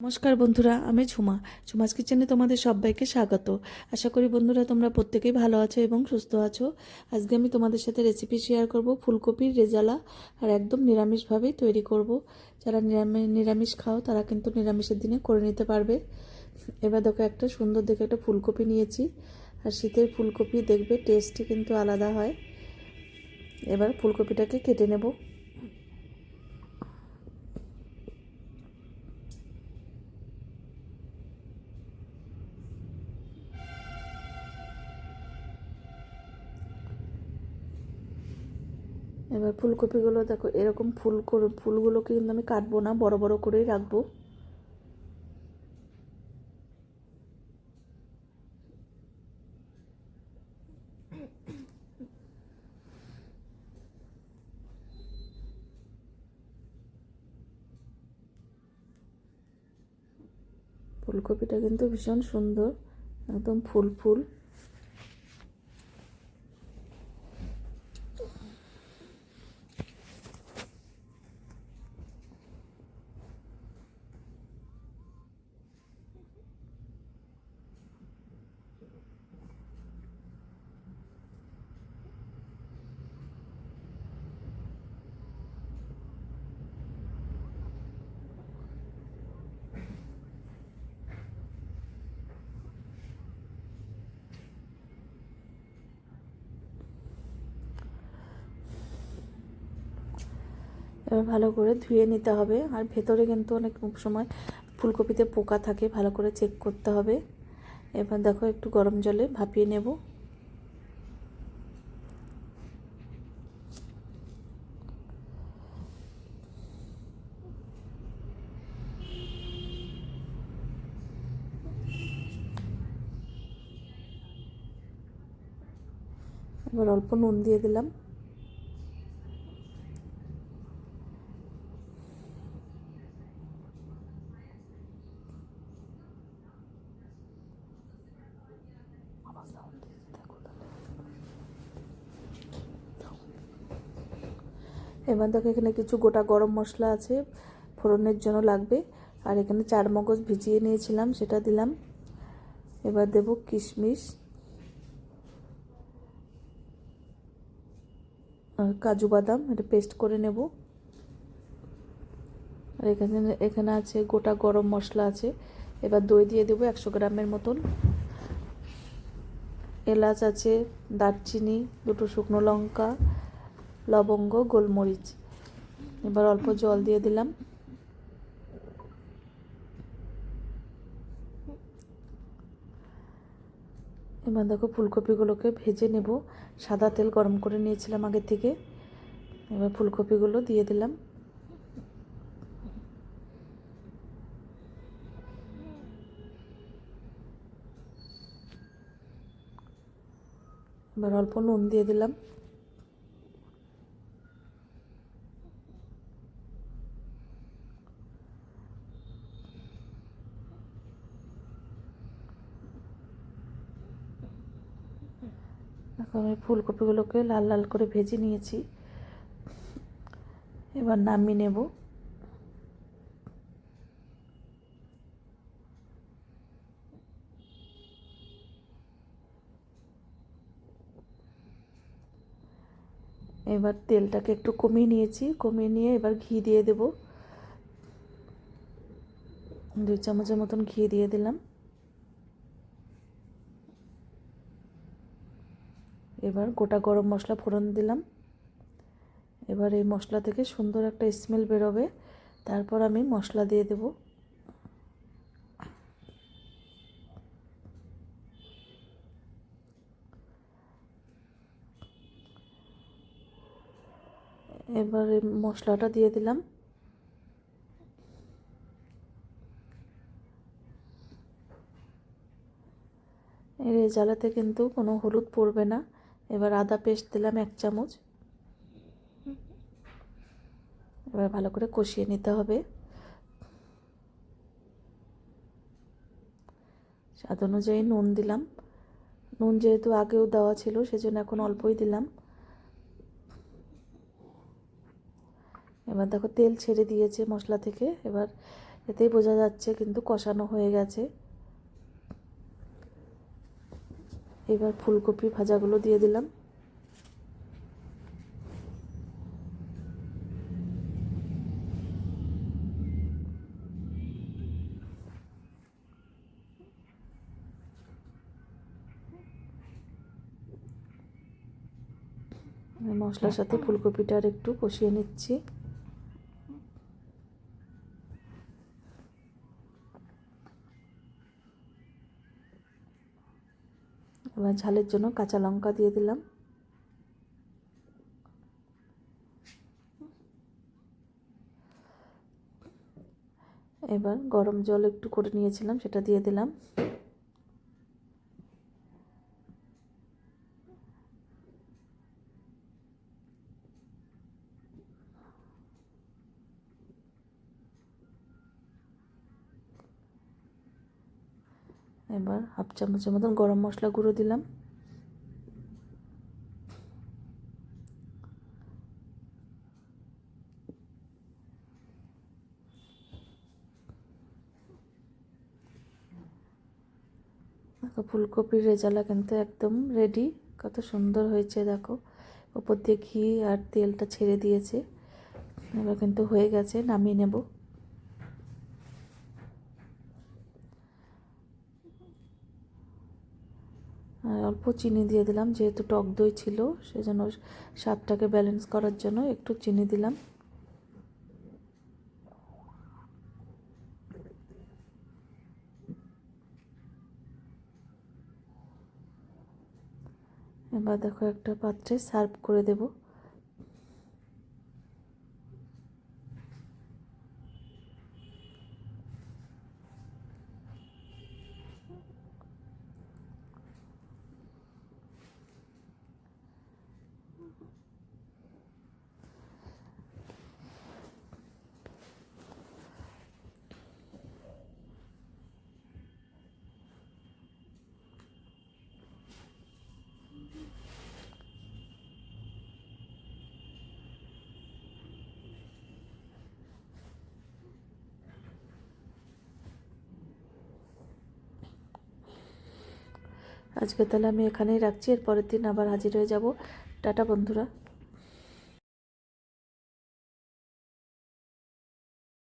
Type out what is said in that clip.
নমস্কার বন্ধুরা, আমি ঝুমা। ঝুমাস কিচেনে তোমাদের সবাইকে স্বাগত। আশা করি বন্ধুরা তোমরা প্রত্যেকেই ভালো আছো এবং সুস্থ আছো। আজকে আমি তোমাদের সাথে রেসিপি শেয়ার করব ফুলকপির রেজালা আর একদম নিরামিষভাবেই তৈরি করব। যারা নিরামিষ নিরামিষ খাও, তারা কিন্তু নিরামিষের দিনে করে নিতে পারবে। এবার দেখো একটা সুন্দর দেখে একটা ফুলকপি নিয়েছি। আর শীতের ফুলকপি দেখবে টেস্টই কিন্তু আলাদা হয়। এবার ফুলকপিটাকে কেটে নেব। এবার ফুলকপিগুলো দেখো, এরকম ফুল করে, ফুলগুলোকে কিন্তু আমি কাটবো না, বড় বড় করেই রাখব। ফুলকপিটা কিন্তু ভীষণ সুন্দর, একদম ফুল ফুল। এবার ভালো করে ধুয়ে নিতে হবে। আর ভেতরে কিন্তু অনেক সময় ফুলকপিতে পোকা থাকে, ভালো করে চেক করতে হবে। এবার দেখো একটু গরম জলে ভাপিয়ে নেব। এবার অল্প নুন দিয়ে দিলাম। এবার দেখো এখানে কিছু গোটা গরম মশলা আছে, ফোড়নের জন্য লাগবে। আর এখানে চার মগজ ভিজিয়ে নিয়েছিলাম, সেটা দিলাম। এবার দেব কিশমিশ আর কাজু বাদাম, এটা পেস্ট করে নেব। আর এখানে এখানে আছে গোটা গরম মশলা আছে। এবার দই দিয়ে দেবো একশো গ্রামের মতন। এলাচ আছে, দারচিনি, দুটো শুকনো লঙ্কা লবঙ্গ, গোলমরিচ। এবার অল্প জল দিয়ে দিলাম। এবার দেখো ফুলকপিগুলোকে ভেজে নেব। সাদা তেল গরম করে নিয়েছিলাম আগে থেকে। এবার ফুলকপিগুলো দিয়ে দিলাম। এবার অল্প নুন দিয়ে দিলাম। দেখো আমি ফুলকপিগুলোকে লাল লাল করে ভেজে নিয়েছি। এবার নামিয়ে নেব। এবার তেলটাকে একটু কমিয়ে নিয়েছি। কমিয়ে নিয়ে এবার ঘি দিয়ে দেব। দুই চামচের মতন ঘি দিয়ে দিলাম। এবার গোটা গরম মশলা ফোড়ন দিলাম। এবার এই মশলা থেকে সুন্দর একটা স্মেল বেরোবে। তারপর আমি মশলা দিয়ে দেব। এবার মশলাটা দিয়ে দিলাম। এর জ্বালাতে কিন্তু কোনো হলুদ পড়বে না। এবার আদা পেস্ট দিলাম এক চামচ। এবার ভালো করে কষিয়ে নিতে হবে। স্বাদ অনুযায়ী নুন দিলাম। নুন যেহেতু আগেও দেওয়া ছিল, সেজন্য এখন অল্পই দিলাম। এবার দেখো তেল ছেড়ে দিয়েছে মশলা থেকে। এবার এতেই বোঝা যাচ্ছে কিন্তু কষানো হয়ে গেছে। এবার ফুলকপি ভাজাগুলো দিয়ে দিলাম। মশলার সাথে ফুলকপিটা আর একটু কষিয়ে নিচ্ছি। এবার ঝালের জন্য কাঁচা লঙ্কা দিয়ে দিলাম। এবার গরম জল একটু করে নিয়েছিলাম, সেটা দিয়ে দিলাম। এবার হাফ চামচের মতন গরম মশলা গুঁড়ো দিলাম। ফুলকপির রেজালা কিন্তু একদম রেডি কত সুন্দর হয়েছে, দেখো। ওপর দিয়ে ঘি আর তেলটা ছেড়ে দিয়েছে। এবার কিন্তু হয়ে গেছে, নামিয়ে নেব। অল্প চিনি দিয়ে দিলাম, যেহেতু টক দই ছিল, সেজন্য স্বাদটাকে ব্যালেন্স করার জন্য একটু চিনি দিলাম। এবার দেখো একটা পাত্রে সার্ভ করে দেব। আজকে তাহলে আমি এখানেই রাখছি এর পরের দিন আবার হাজির হয়ে যাব। টাটা বন্ধুরা।